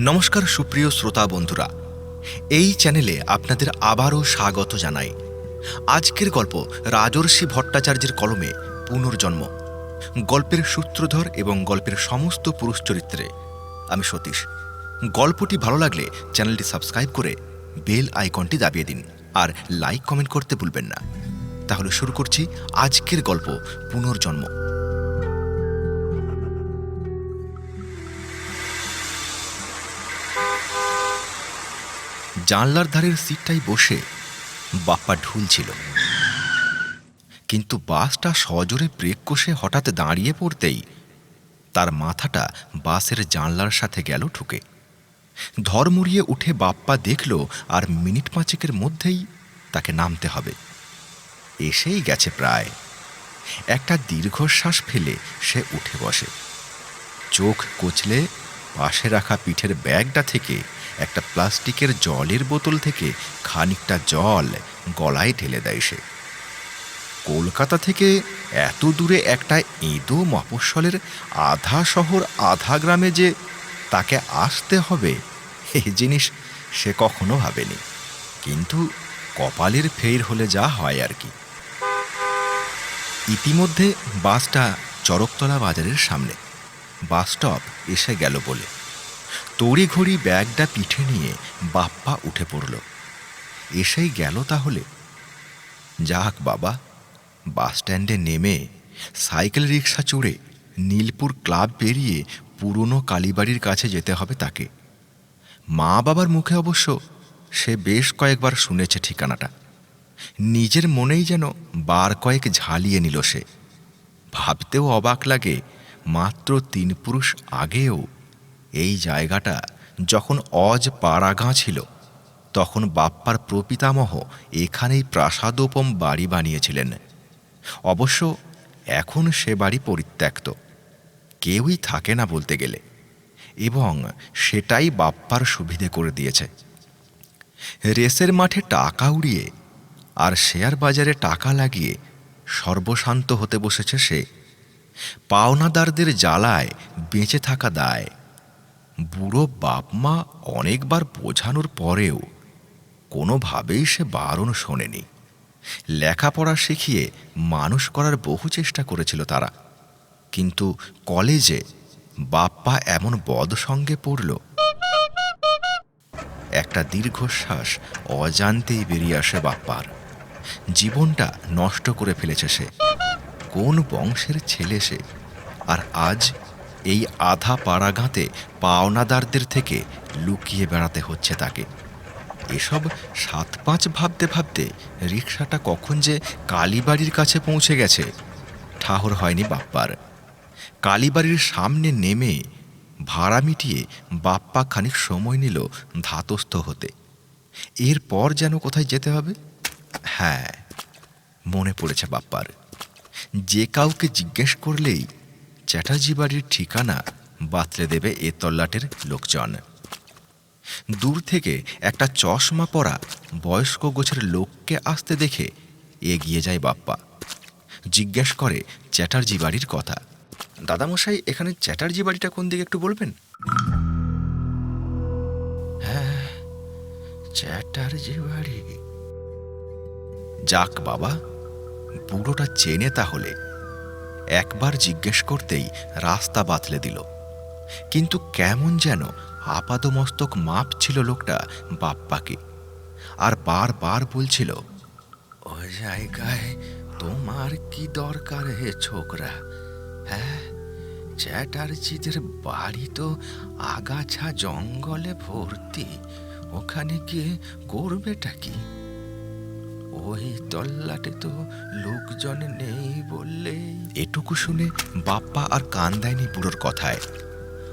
নমস্কার সুপ্রিয় শ্রোতা বন্ধুরা। এই চ্যানেলে আপনাদের আবারও স্বাগত জানাই। আজকের গল্প রাজর্ষি ভট্টাচার্যের কলমে পুনর্জন্ম। গল্পের সূত্রধর এবং গল্পের সমস্ত পুরুষ চরিত্রে। আমি সতীশ। গল্পটি ভালো লাগলে চ্যানেলটি সাবস্ক্রাইব করে বেল আইকনটি দাবিয়ে দিন আর লাইক কমেন্ট করতে ভুলবেন না। তাহলে শুরু করছি আজকের গল্প পুনর্জন্ম। জানলার ধারের সিটটাই বসে বাপ্পা ঢুলছিল। কিন্তু বাসটা সজোরে ব্রেক কষে হঠাৎ দাঁড়িয়ে পড়তেই তার মাথাটা বাসের জানলার সাথে গেল ঠুকে। ধর্মুড়িয়ে উঠে বাপ্পা দেখল আর মিনিট পাঁচেকের মধ্যেই তাকে নামতে হবে। এসেই গেছে প্রায়। একটা দীর্ঘশ্বাস ফেলে সে উঠে বসে। চোখ কচলে পাশে রাখা পিঠের ব্যাগটা থেকে একটা প্লাস্টিকের জলের বোতল থেকে খানিকটা জল গলায় ঢেলে দেয় সে। কলকাতা থেকে এত দূরে একটা এঁদো মফস্বলের আধা শহর, আধা গ্রামে যে তাকে আসতে হবে এই জিনিস সে কখনো ভাবেনি। কিন্তু কপালের ফের হলে যা হয় আর কি। ইতিমধ্যে বাসটা চরকতলা বাজারের সামনে। বাস স্টপ এসে গেল বলে। তড়িঘড়ি ব্যাগটা পিঠে নিয়ে বাপ্পা উঠে পড়ল। এসেই গেল তাহলে। যাক বাবা, বাস স্ট্যান্ডে নেমে সাইকেল রিক্সা চড়ে নীলপুর ক্লাব পেরিয়ে পুরনো কালীবাড়ির কাছে যেতে হবে তাকে। মা বাবার মুখে অবশ্য সে বেশ কয়েকবার শুনেছে ঠিকানাটা। নিজের মনেই যেন বার কয়েক ঝালিয়ে নিল সে। ভাবতেও অবাক লাগে, মাত্র তিন পুরুষ আগেও এই জায়গাটা যখন অজ পাড়াগাঁ ছিল, তখন বাপ্পার প্রপিতামহ এখানেই প্রাসাদোপম বাড়ি বানিয়েছিলেন। অবশ্য এখন সে বাড়ি পরিত্যক্ত, কেউই থাকে না বলতে গেলে, এবং সেটাই বাপ্পার সুবিধে করে দিয়েছে। রেসের মাঠে টাকা উড়িয়ে আর শেয়ার বাজারে টাকা লাগিয়ে সর্বশান্ত হতে বসেছে সে। পাওনাদারদের জ্বালায় বেঁচে থাকা দায়। বুড়ো বাপমা অনেকবার বোঝানোর পরেও কোনোভাবেই সে বারণ শোনেনি। লেখাপড়া শিখিয়ে মানুষ করার বহু চেষ্টা করেছিল তারা। কিন্তু কলেজে বাপ্পা এমন বদ সঙ্গে পড়ল। একটা দীর্ঘশ্বাস অজান্তেই বেরিয়ে আসে বাপ্পার। জীবনটা নষ্ট করে ফেলেছে সে। কোন বংশের ছেলে সে? আর আজ এই আধা পাড়া পাড়াগাঁতে পাওনাদারদের থেকে লুকিয়ে বেড়াতে হচ্ছে তাকে। এসব সাত পাঁচ ভাবতে ভাবতে রিক্সাটা কখন যে কালীবাড়ির কাছে পৌঁছে গেছে, ঠাহর হয়নি বাপ্পার। কালীবাড়ির সামনে নেমে ভাড়া মিটিয়ে বাপ্পা খানিক সময় নিল ধাতস্থ হতে। এরপর যেন কোথায় যেতে হবে? হ্যাঁ মনে পড়েছে বাপ্পার। যে কাউকে জিজ্ঞেস করলেই চ্যাটার্জি বাড়ির ঠিকানা বাতলে দেবে এ তল্লাটের লোকজন। দূর থেকে একটা চশমা পরা বয়স্ক গোছের লোককে আসতে দেখে এগিয়ে যায় বাপ্পা। জিজ্ঞেস করে চ্যাটার্জি বাড়ির কথা। দাদামশাই, এখানে চ্যাটার্জি বাড়িটা কোন দিকে একটু বলবেন? হ্যাঁ বাড়ি। যাক বাবা বুড়োটা চেনে তাহলে। একবার জিজ্ঞেস করতেই রাস্তা বাতলে দিল। কিন্তু কেমন যেন আপাদমস্তক মাপ ছিল লোকটা বাপ্পাকে আর বারবার বলছিল, ও জায়গায় তোমার কি দরকার হে ছোকরা? হ্যাঁ চ্যাটার্জিদের বাড়ি তো আগাছা জঙ্গলে ভর্তি। ওখানে গিয়ে করবেটা কি? ওই তল্লাটে তো লোকজন নেই বললে। এটুকু শুনে বাপ্পা আর কান দেয়নি বুড়োর কথায়।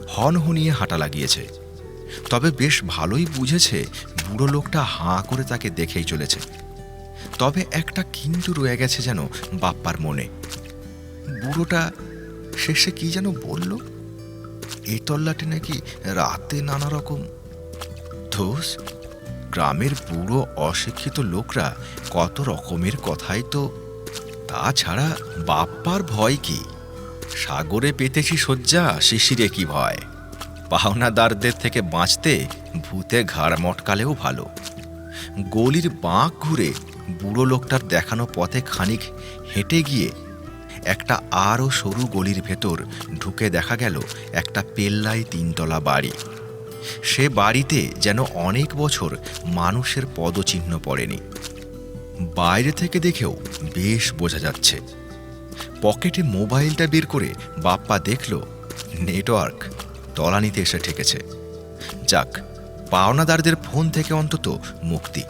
হন হনিয়ে হাঁটা লাগিয়েছে। তবে বেশ ভালোই বুঝেছে বুড়ো লোকটা হাঁ করে তাকে দেখেই চলেছে। তবে একটা কিন্তু রয়ে গেছে যেন বাপ্পার মনে। বুড়োটা শেষে কি যেন বলল? এই তল্লাটে নাকি রাতে নানা রকম। ধোস গ্রামের বুড়ো অশিক্ষিত লোকরা কত রকমের কথাই তো। তাছাড়া বাপ্পার ভয় কি? সাগরে পেতেছি শয্যা, শিশিরে কি ভয়? পাওনাদারদের থেকে বাঁচতে ভূতে ঘাড় মটকালেও ভালো। গলির বাঁক ঘুরে বুড়ো লোকটার দেখানো পথে খানিক হেঁটে গিয়ে একটা আরও সরু গলির ভেতর ঢুকে দেখা গেল একটা পেল্লাই তিনতলা বাড়ি। সে বাড়িতে যেন অনেক বছর মানুষের পদচিহ্ন পড়েনি। বাইরে থেকে দেখেও বেশ বোঝা যাচ্ছে। পকেটে মোবাইলটা বের করে বাপ্পা দেখল, নেটওয়ার্ক তলানিতে এসে ঠেকেছে। যাক, পাওনাদারদের ফোন থেকে অন্তত মুক্তি।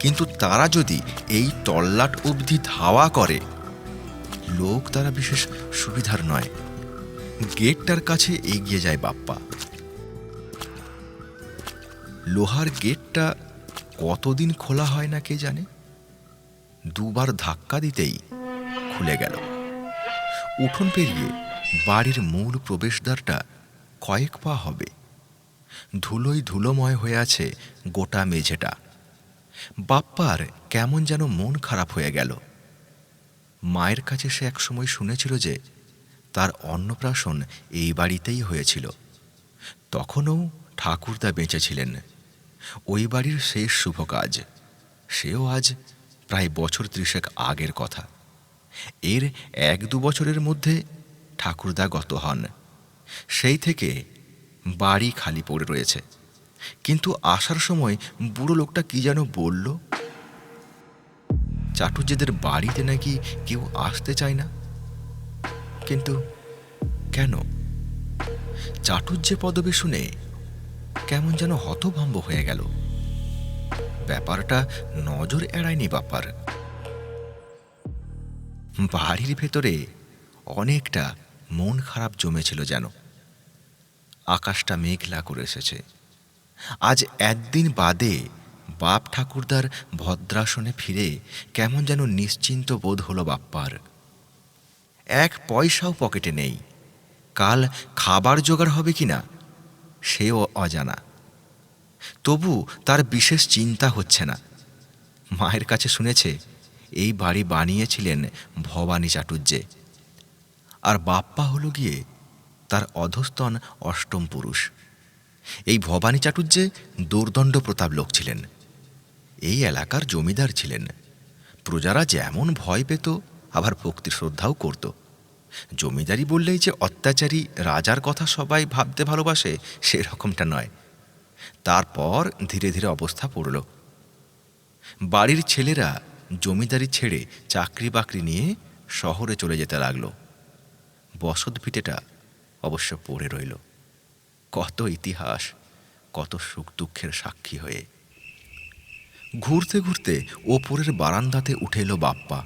কিন্তু তারা যদি এই তল্লাট অবধি ধাওয়া করে, লোক তারা বিশেষ সুবিধার নয়। গেটটার কাছে এগিয়ে যায় বাপ্পা। লোহার গেটটা কতদিন খোলা হয় না কে জানে? দুবার ধাক্কা দিতেই খুলে গেল। উঠোন পেরিয়ে বাড়ির মূল প্রবেশদ্বারটা কয়েক পা হবে। ধুলোই ধুলোময় হয়ে আছে গোটা মেঝেটা। বাপ্পার কেমন যেন মন খারাপ হয়ে গেল। মায়ের কাছে সে একসময় শুনেছিল যে তার অন্নপ্রাশন এই বাড়িতেই হয়েছিল। তখনও ঠাকুরদা বেঁচে ছিলেন। ওই বাড়ির শেষ শুভ কাজ। সেও আজ প্রায় বছর ত্রিশেক আগের কথা। এর এক দু বছরের মধ্যে ঠাকুরদা গত হন। সেই থেকে বাড়ি খালি পড়ে রয়েছে। কিন্তু আসার সময় বুড়ো লোকটা কি যেন বলল? চাটুর্যেদের বাড়িতে নাকি কেউ আসতে চায় না? কিন্তু কেন? চাটুর্যে পদবি শুনে কেমন যেন হতভম্ব হয়ে গেল। ব্যাপারটা নজর এড়ায়নি বাপার বাড়ির ভেতরে অনেকটা মন খারাপ জমেছিল যেন। আকাশটা মেঘলা করে এসেছে। আজ একদিন বাদে বাপ ঠাকুরদার ভদ্রাসনে ফিরে কেমন যেন নিশ্চিন্ত বোধ হলো বাপ্পার। এক পয়সাও পকেটে নেই। কাল খাবার জোগাড় হবে কি না সেও অজানা। তবু তার বিশেষ চিন্তা হচ্ছে না। মায়ের কাছে শুনেছে, এই বাড়ি বানিয়েছিলেন ভবানী চাটুর্যে আর বাপ্পা হলো গিয়ে তার অধস্তন অষ্টম পুরুষ। এই ভবানী চাটুর্যে দুর্দণ্ড প্রতাপ লোক ছিলেন। এই এলাকার জমিদার ছিলেন। প্রজারা যেমন ভয় পেত, আবার ভক্তি শ্রদ্ধাও করত। জমিদারি বললেই যে অত্যাচারী রাজার কথা সবাই ভাবতে ভালোবাসে, সেরকমটা নয়। তারপর ধীরে ধীরে অবস্থা পড়ল। বাড়ির ছেলেরা জমিদারি ছেড়ে চাকরি বাকরি নিয়ে শহরে চলে যেতে লাগল। বসত ভিটেটা অবশ্য পড়ে রইল। কত ইতিহাস, কত সুখ দুঃখের সাক্ষী হয়ে। ঘুরতে ঘুরতে ওপরের বারান্দাতে উঠে এলো বাপ্পা।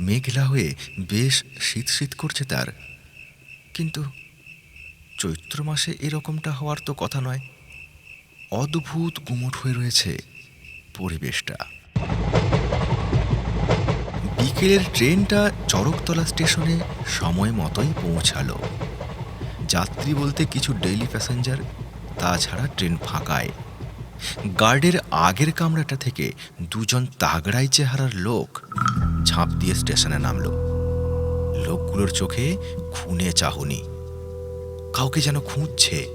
মেঘলা হয়ে বেশ শীত শীত করছে তার। কিন্তু চৈত্র মাসে এরকমটা হওয়ার তো কথা নয়। অদ্ভুত গুমট হয়ে রয়েছে পরিবেশটা। বিকেলের ট্রেনটা চরকতলা স্টেশনে সময় মতোই পৌঁছালো। যাত্রী বলতে কিছু ডেইলি প্যাসেঞ্জার, তাছাড়া ট্রেন ফাঁকায়। গার্ডের আগের কামরাটা থেকে দুজন তাগড়াই চেহারার লোক ঝাঁপ দিয়ে স্টেশনে নামলো। লোকগুলোর চোখে খুনে চাহনি। কাউকে যেন খুঁজছে।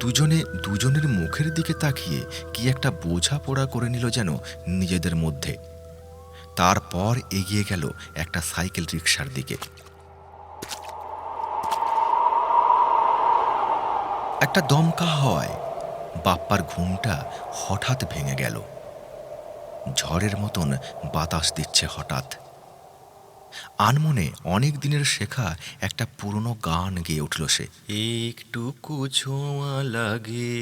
দুজনে, দুজনের মুখের দিকে তাকিয়ে কি একটা বোঝা পোড়া করে নিল যেন নিজেদের মধ্যে। তারপর এগিয়ে গেল একটা সাইকেল রিক্সার দিকে। একটা দমকা হয়। বাপ্পার ঘুমটা হঠাৎ ভেঙে গেল। ঝড়ের মতন বাতাস দিচ্ছে হঠাৎ। আনমনে অনেক দিনের শেখা একটা পুরনো গান গেয়ে উঠল সে। একটু ছোঁয়া লাগে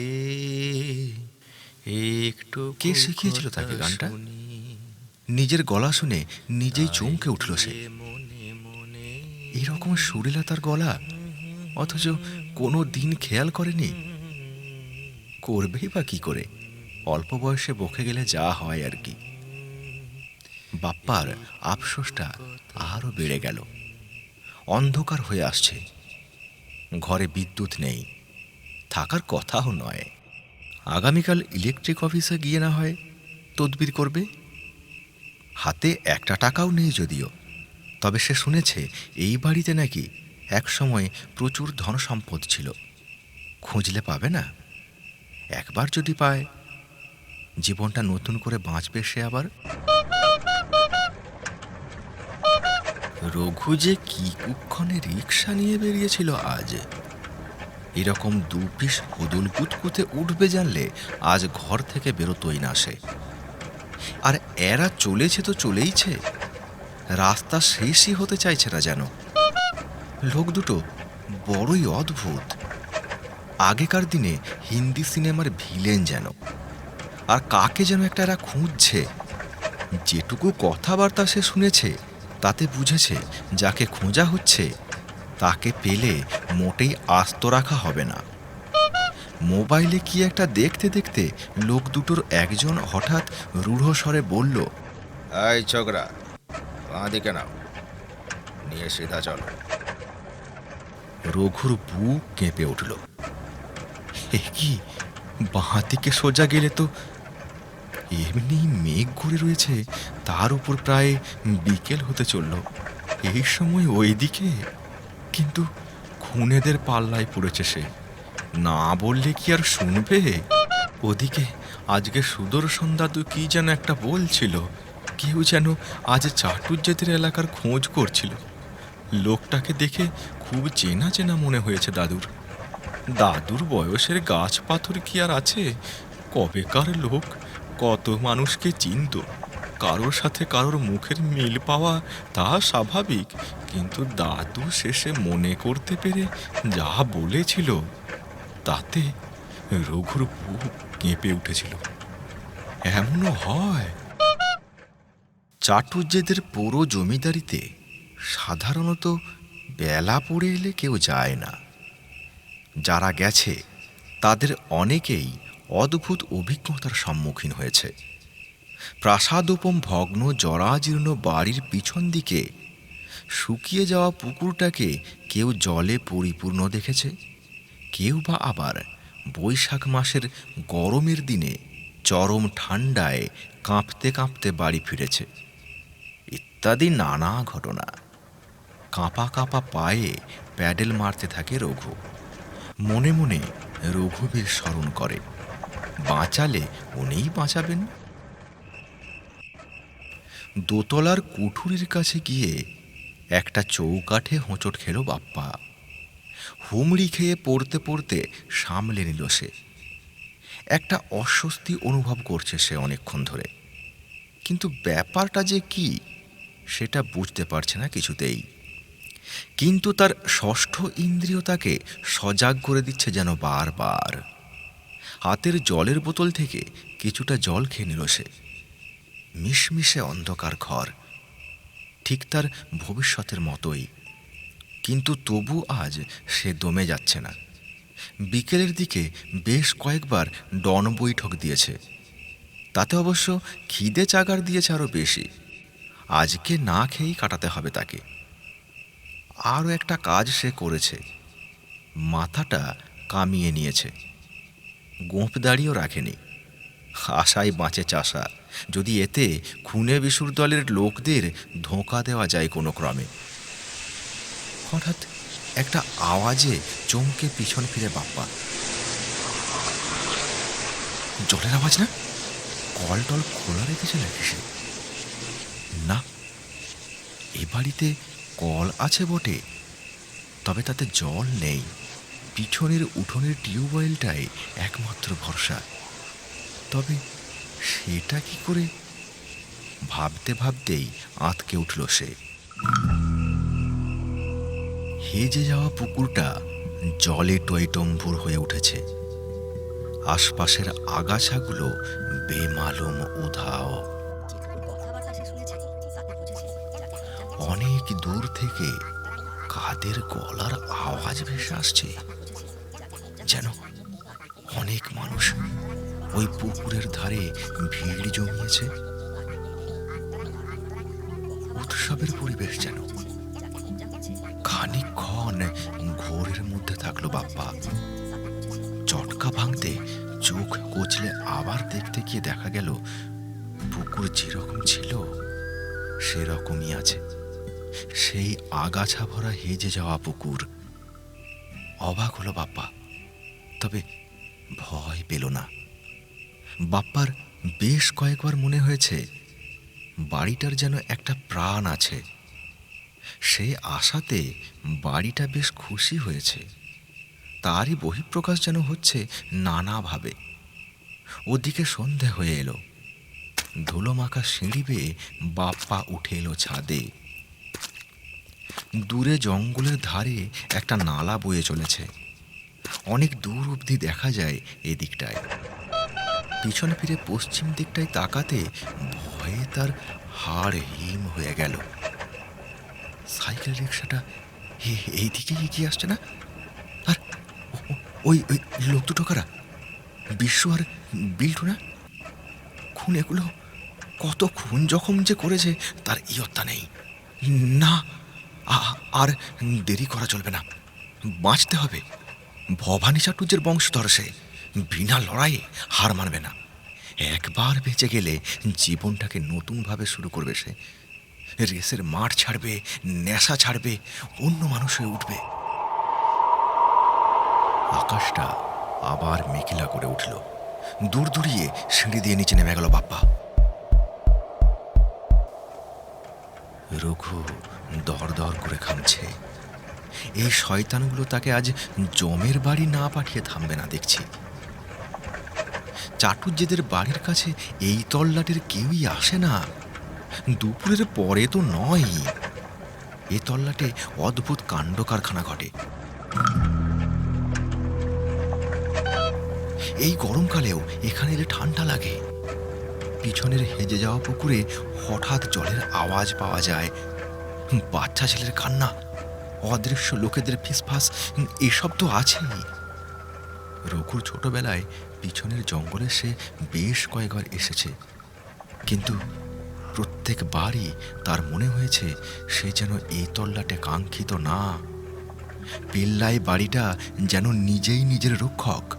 একটু কে শিখিয়েছিল তাকে গানটা? নিজের গলা শুনে নিজেই চমকে উঠল সে। এরকম সুরেলা তার গলা? অথচ কোনো দিন খেয়াল করেনি? করবেই বা কি করে? অল্প বয়সে বকে গেলে যা হয় আর কি। বাপ্পার আফসোসটা আরও বেড়ে গেল। অন্ধকার হয়ে আসছে। ঘরে বিদ্যুৎ নেই। থাকার কথাও নয়। আগামীকাল ইলেকট্রিক অফিসে গিয়ে না হয় তদবির করবে? হাতে একটা টাকাও নেই যদিও। তবে সে শুনেছে এই বাড়িতে নাকি একসময় প্রচুর ধন সম্পদ ছিল। খুঁজলে পাবে না। একবার যদি পায় জীবনটা নতুন করে বাঁচবে সে আবার? রঘু যে কি কুক্ষণে রিক্সা নিয়ে বেরিয়েছিল আজ। এরকম দু পিস হুদুল কুতকুতে উঠবে জানলে আজ ঘর থেকে বেরোতই না সে। আর এরা চলেছে তো চলেইছে। রাস্তা শেষই হতে চাইছে না যেন। লোক দুটো বড়ই অদ্ভুত। আগেকার দিনে হিন্দি সিনেমার ভিলেন যেন। আর কাকে যেন একটা এরা খুঁজছে। যেটুকু কথাবার্তা সে শুনেছে তাতে বুঝেছে যাকে খোঁজা হচ্ছে তাকে পেলে মোটেই আস্ত রাখা হবে না। মোবাইলে কি একটা দেখতে দেখতে লোক দুটোর একজন হঠাৎ রূঢ় স্বরে বলল এই ছোকরা বাঁ দিকে নাও। নিয়ে সিধা চলো। রঘুর বুক কেঁপে উঠল। এ কি বাঁ দিকে সোজা গেলে তো এমনি মেঘ ঘুরে রয়েছে, তার উপর প্রায় বিকেল হতে চলল। এই সময় ওইদিকে কিন্তু খুনেদের পাল্লায় পড়েছে সে। না বললে কি আর শুনবে? ওদিকে আজকে সুদর্শন দাদু কি যেন একটা বলছিল, কেউ যেন আজ চাটুর্যেদের এলাকার খোঁজ করছিল। লোকটাকে দেখে খুব চেনা চেনা মনে হয়েছে দাদুর। দাদুর বয়সের গাছ পাথর কি আর আছে? কবেকার লোক। কত মানুষকে চিনত। কারোর সাথে কারোর মুখের মিল পাওয়া তা স্বাভাবিক, কিন্তু দাদু শেষে মনে করতে পেরে যা বলেছিল, তাতে রঘুর বুক কেঁপে উঠেছিল। এমনও হয়। চাটুর্যেদের পুরো জমিদারিতে সাধারণত বেলা পড়ে এলে কেউ যায় না। যারা গেছে, তাদের অনেকেই অদ্ভুত অভিজ্ঞতার সম্মুখীন হয়েছে। প্রাসাদোপম ভগ্ন জরাজীর্ণ বাড়ির পিছন দিকে শুকিয়ে যাওয়া পুকুরটাকে কেউ জলে পরিপূর্ণ দেখেছে। কেউ বা আবার বৈশাখ মাসের গরমের দিনে চরম ঠান্ডায় কাঁপতে কাঁপতে বাড়ি ফিরেছে। ইত্যাদি নানা ঘটনা। কাঁপা কাঁপা পায়ে প্যাডেল মারতে থাকে রঘু। মনে মনে রঘুবীর স্মরণ করে। বাঁচালে উনিই বাঁচাবেন। দোতলার কুঠুরির কাছে গিয়ে একটা চৌকাঠে হোঁচট খেল বাপ্পা। হুমড়ি খেয়ে পড়তে পড়তে সামলে নিল সে। একটা অস্বস্তি অনুভব করছে সে অনেকক্ষণ ধরে। কিন্তু ব্যাপারটা যে কি, সেটা বুঝতে পারছে না কিছুতেই। কিন্তু তার ষষ্ঠ ইন্দ্রিয় তাকে সজাগ করে দিচ্ছে যেন বারবার। হাতের জলের বোতল থেকে কিছুটা জল খেয়ে নিল সে। মিশমিশে অন্ধকার ঘর, ঠিক তার ভবিষ্যতের মতোই। কিন্তু তবু আজ সে দমে যাচ্ছে না। বিকেলের দিকে বেশ কয়েকবার ডন বৈঠক দিয়েছে। তাতে অবশ্য খিদে চাগার দিয়েছে আরও বেশি। আজকে না খেয়েই কাটাতে হবে তাকে। আরও একটা কাজ সে করেছে। মাথাটা কামিয়ে নিয়েছে। গোঁপ দাড়িও রাখেনি। আশায় বাঁচে চাষা। যদি এতে খুনে বিশুর দলের লোকদের ধোঁকা দেওয়া যায় কোনো ক্রমে। হঠাৎ একটা আওয়াজে চমকে পিছন ফিরে বাপ্পা। জলের আওয়াজ না? কল টল খোলা রেখেছে নাকি সে? না। এ বাড়িতে কল আছে বটে, তবে তাতে জল নেই। পিছনের উঠোনের টিউবওয়েলটাই একমাত্র ভরসা। তবে সেটা কি করে? ভাবতে ভাবতেই আঁতকে উঠল সে। হেজে যাওয়া পুকুরটা জলে টইটম্বুর হয়ে উঠেছে। আশপাশের আগাছাগুলো বেমালুম উধাও। অনেক দূর থেকে কাদের গলার আওয়াজ ভেসে আসছে? যেন অনেক মানুষ ওই পুকুরের ধারে ভিড় জমিয়েছে। উৎসবের পরিবেশ যেন খানিকক্ষণ ঘোরের মধ্যে থাকল বাপ্পা। চটকা ভাঙতে চোখ কচলে আবার দেখতে গিয়ে দেখা গেল, পুকুর যেরকম ছিল, সেরকমই আছে। সেই আগাছা ভরা হেজে যাওয়া পুকুর। অবাক হলো বাপ্পা। তবে ভয় পেল না। বাপ্পার বেশ কয়েকবার মনে হয়েছে, বাড়িটার যেন একটা প্রাণ আছে। সে আশাতে বাড়িটা বেশ খুশি হয়েছে। তারই বহিঃপ্রকাশ যেন হচ্ছে নানাভাবে। ওদিকে সন্ধে হয়ে এলো। ধুলো মাখা সিঁড়ি বেয়ে বাপ্পা উঠে এলো ছাদে। দূরে জঙ্গলের ধারে একটা নালা বয়ে চলেছে। অনেক দূর অবধি দেখা যায় এদিকটায় পিছন ফিরে পশ্চিম দিকটায় তাকাতে ভয়ে তার হাড় হিম হয়ে গেল। সাইকেল রিক্সাটা এই দিকে এগিয়ে আসছে না? আর ওই ওই লোক দুটো কারা? বিশ্ব আর বিল্টু না? খুন এগুলো কত খুন জখম যে করেছে তার ইয়ত্তা নেই। না আর দেরি করা চলবে না। বাঁচতে হবে। ভবানী চাটুর্যের বংশধর সে। বিনা লড়াইয়ে হার মানবে না। একবার বেঁচে গেলে জীবনটাকে নতুনভাবে শুরু করবে সে। রেসের মাঠ ছাড়বে, নেশা ছাড়বে, অন্য মানুষ হয়ে উঠবে। আকাশটা আবার মেঘলা করে উঠল। দূর দূরিয়ে সিঁড়ি দিয়ে নিচে নেমে গেল বাপ্পা। রঘু দর দর করে খামছে। এই শয়তানগুলো তাকে আজ জমের বাড়ি না পাঠিয়ে থামবে না দেখছি। চাটুর্যেদের বাড়ির কাছে এই তল্লাটের কেউই আসে না। দুপুরের পরে তো নয়। এ তল্লাটে অদ্ভুত কাণ্ড কারখানা ঘটে। এই গরমকালেও এখানে এলে ঠান্ডা লাগে, পিছনের হেজে যাওয়া পুকুরে হঠাৎ জলের আওয়াজ পাওয়া যায়। বাচ্চা ছেলের কান্না। অদৃশ্য লোকেদের ফিসফাস এসব তো আছেই। রঘুর ছোটবেলায় পিছনের জঙ্গলে সে বেশ কয়েকবার এসেছে। কিন্তু প্রত্যেকবারই তার মনে হয়েছে সে যেন এই তল্লাটে কাঙ্ক্ষিত না। পিল্লাই বাড়িটা যেন নিজেই নিজের রক্ষক।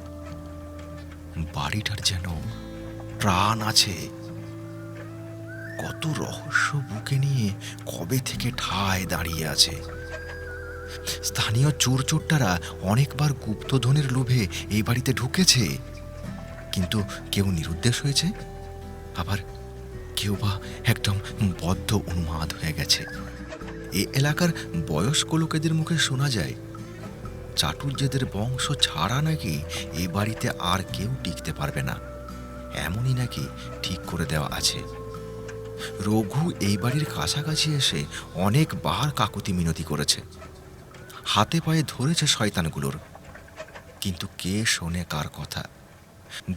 বাড়িটার যেন প্রাণ আছে। কত রহস্য বুকে নিয়ে কবে থেকে ঠায় দাঁড়িয়ে আছে। স্থানীয় চোর চোরটারা অনেকবার গুপ্তধনের লোভে এই বাড়িতে ঢুকেছে। কিন্তু কেউ নিরুদ্দেশ হয়েছে। আবার কেউ বা একদম বদ্ধ উন্মাদ হয়ে গেছে। এ এলাকার বয়স্ক লোকেদের মুখে শোনা যায়, চাটুর্যেদের বংশ ছাড়া নাকি এ বাড়িতে আর কেউ টিকতে পারবে না। এমনই নাকি ঠিক করে দেওয়া আছে। রঘু এই বাড়ির কাছাকাছি এসে অনেকবার কাকুতি মিনতি করেছে। হাতে পায়ে ধরেছে শয়তানগুলোর। কিন্তু কে শোনে কার কথা?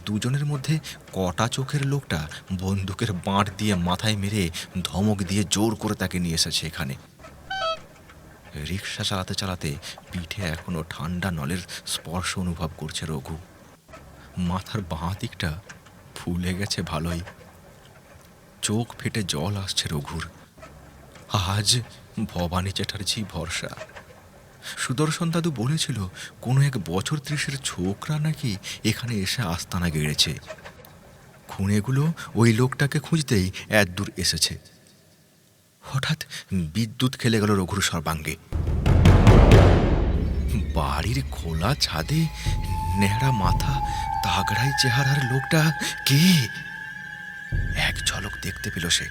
দুজনের মধ্যে কটা চোখের লোকটা বন্দুকের বাঁট দিয়ে মাথায় মেরে ধমক দিয়ে জোর করে তাকে নিয়ে এসেছে এখানে। রিক্সা চালাতে চালাতে পিঠে এখনও ঠান্ডা নলের স্পর্শ অনুভব করছে রঘু। মাথার বাঁ দিকটা ফুলে গেছে ভালোই। চোখ ফেটে জল আসছে রঘুর। আজ ভবানী চ্যাটার্জি ভরসা। সুদর্শন দাদু বলেছিল, কোনো এক বছর ত্রিশের ছোকরা নাকি এখানে এসে আস্তানা গেড়েছে। খুনেগুলো ওই লোকটাকে খুঁজতেই এত দূর এসেছে। হঠাৎ বিদ্যুৎ খেলে গেল রঘুর সর্বাঙ্গে। বাড়ির খোলা ছাদে ন্যাড়া মাথা, তাগড়াই চেহারার লোকটা কে? এক ঝলক দেখতে পেল সে।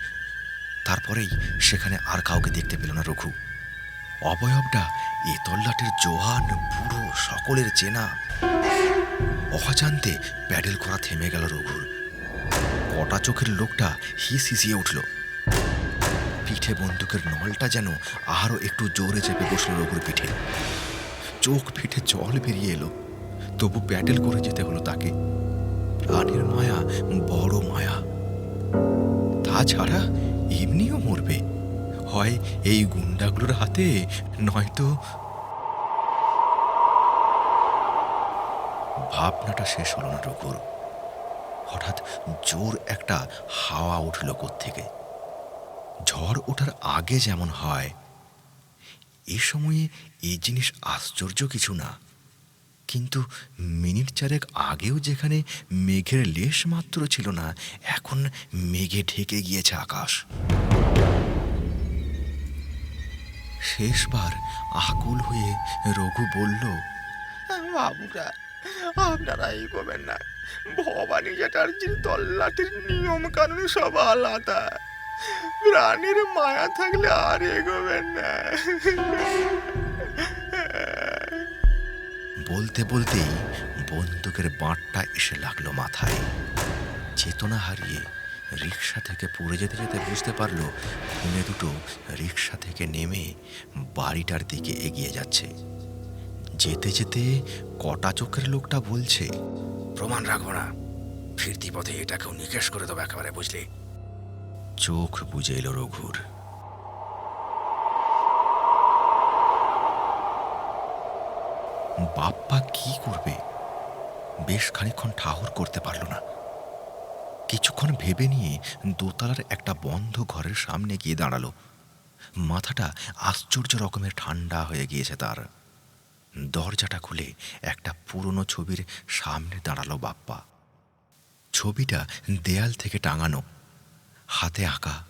তারপরেই সেখানে আর কাউকে দেখতে পেল না রঘু। অবয়বটা এ তল্লাটের জোয়ান, বুড়ো, সকলের চেনা। অজান্তে প্যাডেল করা থেমে গেল রঘুর। কটা চোখের লোকটা হিস হিসিয়ে উঠল। পিঠে বন্দুকের নলটা যেন আরও একটু জোরে চেপে বসল রঘুর পিঠে। চোখ পিঠে জল বেরিয়ে এলো। তবু প্যাডেল করে যেতে হলো তাকে। প্রাণের মায়া, বড় মায়া। তাছাড়া এমনিও মরবে। হয় এই গুন্ডাগুলোর হাতে, নয়তো ভাবনাটা শেষ হলো না রঘুর। হঠাৎ জোর একটা হাওয়া উঠল থেকে ঝড় ওঠার আগে যেমন হয়, এ সময়ে এই জিনিস আশ্চর্য কিছু না। কিন্তু মিনিট চারেক আগেও যেখানে মেঘের লেশ মাত্র ছিল না, এখন মেঘে ঢেকে গিয়েছে আকাশ। শেষবার আকুল হয়ে রঘু বলল বাবুরা আপনারা এগোবেন না। ভবানী চ্যাটার্জির তল্লাটির নিয়ম কানুন সব আলাদা। প্রাণীর মায়া থাকলে আর এগোবেন না। বলতে বলতেই বন্দুকের বাঁটটা এসে লাগল মাথায়। চেতনা হারিয়ে রিক্সা থেকে পড়ে যেতে যেতে বুঝতে পারল খুনে দুটো রিক্সা থেকে নেমে বাড়িটার দিকে এগিয়ে যাচ্ছে। যেতে যেতে কটা চোখের লোকটা বলছে, প্রমাণ রাখব না, ফিরতি পথে এটাকেও নিকেশ করে দেবো একেবারে, বুঝলি? চোখ বুঝে এলো রঘুর। বাপ্পা কি করবে? বেশ খানিক্ষণ ঠাহর করতে পারল না। কিছুক্ষণ ভেবে নিয়ে দোতলার একটা বন্ধ ঘরের সামনে গিয়ে দাঁড়াল। মাথাটা আশ্চর্য রকমের ঠান্ডা হয়ে গিয়েছে তার। দরজাটা খুলে একটা পুরনো ছবির সামনে দাঁড়াল বাপ্পা। ছবিটা দেয়াল থেকে টাঙানো। হাতে আঁকা।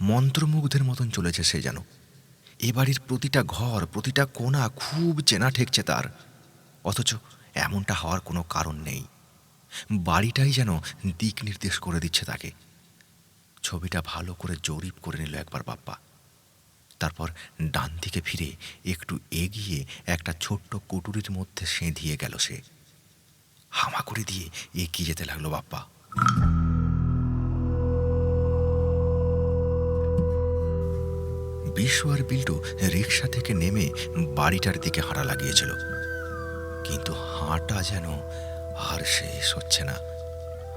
মন্ত্রমুগ্ধের মতন চলেছে সে যেন। এ বাড়ির প্রতিটা ঘর, প্রতিটা কোণা খুব চেনা ঠেকছে তার। অথচ এমনটা হওয়ার কোনো কারণ নেই। বাড়িটাই যেন দিক নির্দেশ করে দিচ্ছে তাকে। ছবিটা ভালো করে জরিপ করে নিল একবার বাপ্পা। তারপর ডান দিকে ফিরে একটু এগিয়ে একটা ছোট্ট কুটুরির মধ্যে সেঁধিয়ে গেল সে। হামা করে দিয়ে এগিয়ে যেতে লাগল বাপ্পা। বিশু আর বিল্টু রিক্সা থেকে নেমে বাড়িটার দিকে হাঁটা লাগিয়েছিল। কিন্তু হাঁটা যেন আর শেষ হচ্ছে না।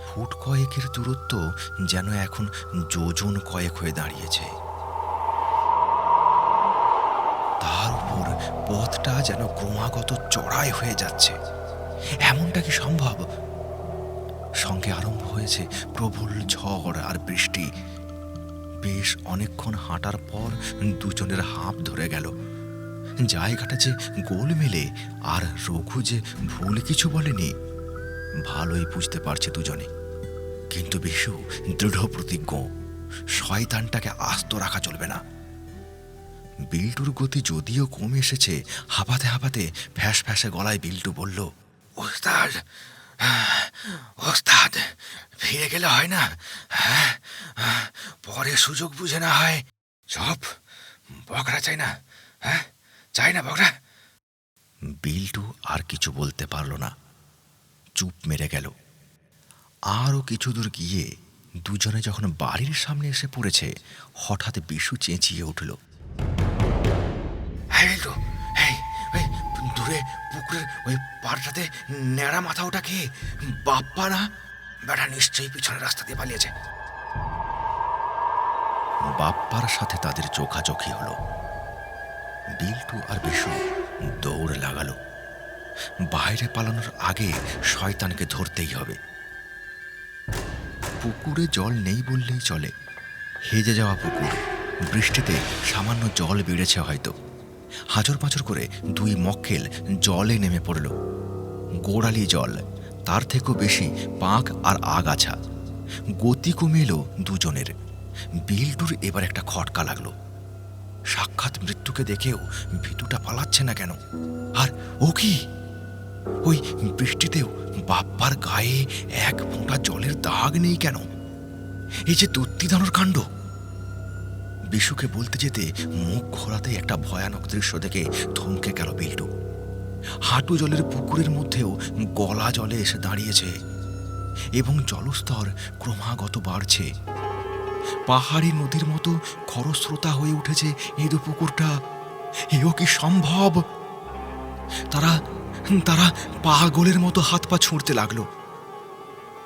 ফুট কয়েকের দূরত্ব যেন এখন যোজন কয়েক হয়ে দাঁড়িয়েছে। তার উপর পথটা যেন ক্রমাগত চড়াই হয়ে যাচ্ছে। এমনটা কি সম্ভব? সঙ্গে আরম্ভ হয়েছে প্রবল ঝড় আর বৃষ্টি। বেশ অনেকক্ষণ হাঁটার পর দুজনের হাঁপ ধরে গেল। জায়গাটা যে গোল মেলে, আর রঘু যে ভুল কিছু বলেনি ভালোই বুঝতে পারছে দুজনে। কিন্তু বিশু, দৃঢ় প্রতিজ্ঞ। শয়তানটাকে আস্ত রাখা চলবে না। বিল্টুর গতি যদিও কমে এসেছে, হাঁপাতে হাঁপাতে ফ্যাস ফ্যাসে গলায় বিল্টু বলল, ওস্তাদ ওস্তাদ, ফিরে গেলে হয় না? হ্যাঁ পরে সুযোগ বুঝে না হয়। সব বকরা চাই না হ্যাঁ চাই না বকরা? বিল্টু আর কিছু বলতে পারল না। চুপ মেরে গেল। আরও কিছু দূর গিয়ে দুজনে যখন বাড়ির সামনে এসে পড়েছে হঠাৎ বিশু চেঁচিয়ে উঠল। দূরে পুকুরের ওই পাড়টাতে ন্যাড়া মাথা ওটা কে? বাপ্পা না? বেটা নিশ্চয়ই পিছনের রাস্তা দিয়ে পালিয়েছে। বাপ্পার সাথে তাদের চোখাচোখি হলো। বিল্টু আর বিশু দৌড় লাগালো। বাইরে পালানোর আগে শয়তানকে ধরতেই হবে। পুকুরে জল নেই বললেই চলে। হেজে যাওয়া পুকুর, বৃষ্টিতে সামান্য জল বেড়েছে হয়তো। হাজর পাঁচর করে দুই মক্কেল জলে নেমে পড়ল। গোড়ালি জল, তার থেকেও বেশি পাঁক আর আগাছা। গতি কমে এলো দুজনের। বিলটুর এবার একটা খটকা লাগল। সাক্ষাৎ মৃত্যুকে দেখেও ভিতুটা পালাচ্ছে না কেন? আর ও কি? ওই বৃষ্টিতেও বাপ্পার গায়ে এক ফোঁটা জলের দাগ নেই কেন? এই যে দত্তিদানোর কাণ্ড। বিশুকে বলতে যেতে মুখ ঘোরাতে একটা ভয়ানক দৃশ্য দেখে থমকে গেল বিল্টু। হাঁটু জলের পুকুরের মধ্যেও গলা জলে এসে দাঁড়িয়েছে এবং জলস্তর ক্রমাগত বাড়ছে। পাহাড়ি নদীর মতো খরস্রোতা হয়ে উঠেছে এদো পুকুরটা এও কি সম্ভব? তারা তারা পাগলের মতো হাত পা ছুঁড়তে লাগল।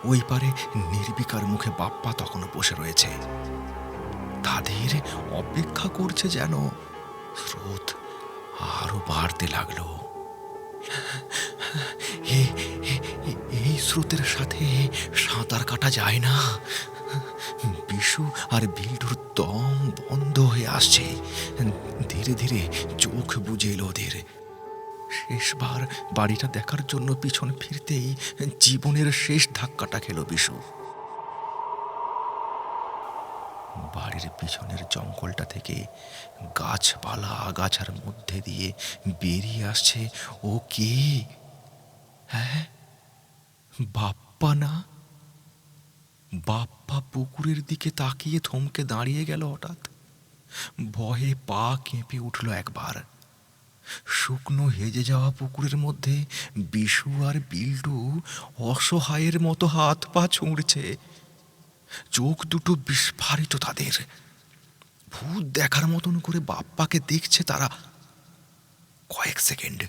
ওই পারে নির্বিকার মুখে বাপ্পা তখনও বসে রয়েছে। তাদের অপেক্ষা করছে যেন স্রোত আরও বাড়তে লাগল। এই স্রোতের সাথে সাঁতার কাটা যায় না। বিশু আর বিল্ডুর দম বন্ধ হয়ে আসছে। ধীরে ধীরে চোখ বুঝে এলো ওদের। শেষবার বাড়িটা দেখার জন্য পিছন ফিরতেই জীবনের শেষ ধাক্কাটা খেলো বিশু। বাড়ির পিছনের জঙ্গলটা থেকে গাছপালা আগাছার মধ্যে দিয়ে বেরিয়ে আসছে ও কে? হ্যাঁ? বাপ্পা না? বাপ্পা পুকুরের দিকে তাকিয়ে থমকে দাঁড়িয়ে গেল হঠাৎ। ভয়ে পা কেঁপে উঠল একবার। শুকনো হেজে যাওয়া পুকুরের মধ্যে বিশু আর বিল্টু অসহায়ের মতো হাত পা ছুঁড়ছে। চোখ দুটো বিস্ফারিত তাদের। ভূত দেখার মতন করে বাপ্পাকে দেখছে তারা। কয়েক সেকেন্ড।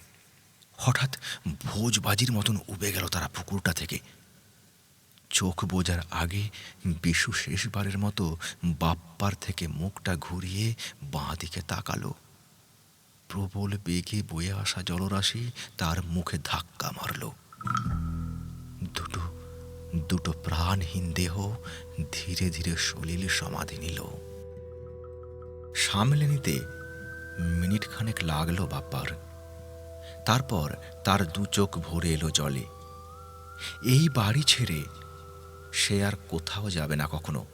হঠাৎ ভোজবাজির মতন উবে গেল তারা পুকুরটা থেকে। চোখ বোঝার আগে বিশু শেষবারের মতো বাপ্পার থেকে মুখটা ঘুরিয়ে বাঁ দিকে তাকালো। প্রবল বেগে বয়ে আসা জলরাশি তার মুখে ধাক্কা মারল। দুটো দুটো প্রাণহীন দেহ ধীরে ধীরে সলিল সমাধি নিল। সামলে নিতে মিনিট খানেক লাগল বাপ্পার। তারপর তার দু চোখ ভরে এলো জলে। এই বাড়ি ছেড়ে সে আর কোথাও যাবে না কখনো।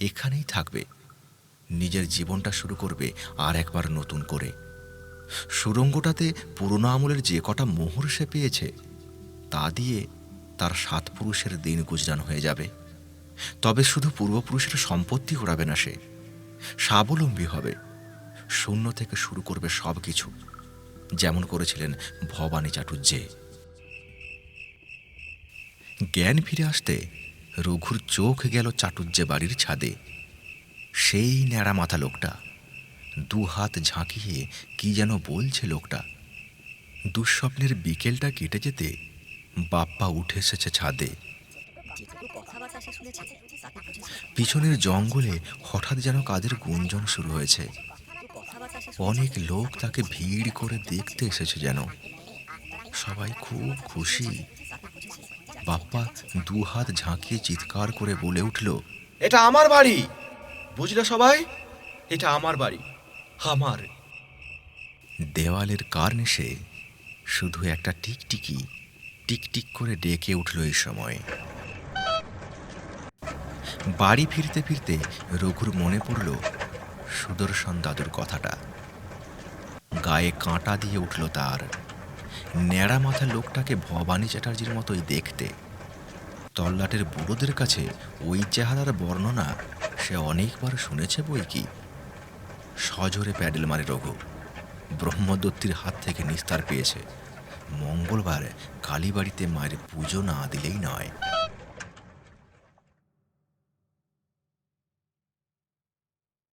এখানেই থাকবে। নিজের জীবনটা শুরু করবে আর একবার নতুন করে। সুরঙ্গটাতে পুরনো আমলের যে কটা মোহর সে পেয়েছে, তা দিয়ে তার সাত পুরুষের দিন গুজরান হয়ে যাবে। তবে শুধু পূর্বপুরুষের সম্পত্তি ঘোরাবে না সে, স্বাবলম্বী হবে। শূন্য থেকে শুরু করবে সব কিছু যেমন করেছিলেন ভবানী চাটুর্যে জ্ঞান ফিরে আসতে রঘুর চোখ গেল চাটুর্যে বাড়ির ছাদে। সেই ন্যাড়া মাথা লোকটা দু হাত ঝাঁকিয়ে কি যেন বলছে লোকটা। দুঃস্বপ্নের বিকেলটা কেটে যেতে বাপ্পা উঠে এসেছে ছাদে। পিছনের জঙ্গলে হঠাৎ যেন কাদের গুঞ্জন শুরু হয়েছে। অনেক লোক তাকে ভিড় করে দেখতে এসেছে যেন। সবাই খুব খুশি। বাপ্পা দু হাত ঝাঁকিয়ে চিৎকার করে বলে উঠল, এটা আমার বাড়ি! বুঝলে সবাই? এটা আমার বাড়ি। আমার দেওয়ালের কার্নিশে শুধু একটা টিকটিকি টিকটিক করে ডেকে উঠল এই সময়। বাড়ি ফিরতে ফিরতে রঘুর মনে পড়ল সুদর্শন দাদুর কথাটা। গায়ে কাঁটা দিয়ে উঠল তার। ন্যাড়া মাথা লোকটাকে ভবানী চ্যাটার্জির মতোই দেখতে। তল্লাটের বুড়োদের কাছে ওই চেহারার বর্ণনা সে অনেকবার শুনেছে বই কি? সজোরে প্যাডেল মারে রঘু। ব্রহ্মদত্তির হাত থেকে নিস্তার পেয়েছে। মঙ্গলবার কালীবাড়িতে মায়ের পুজো না দিলেই নয়।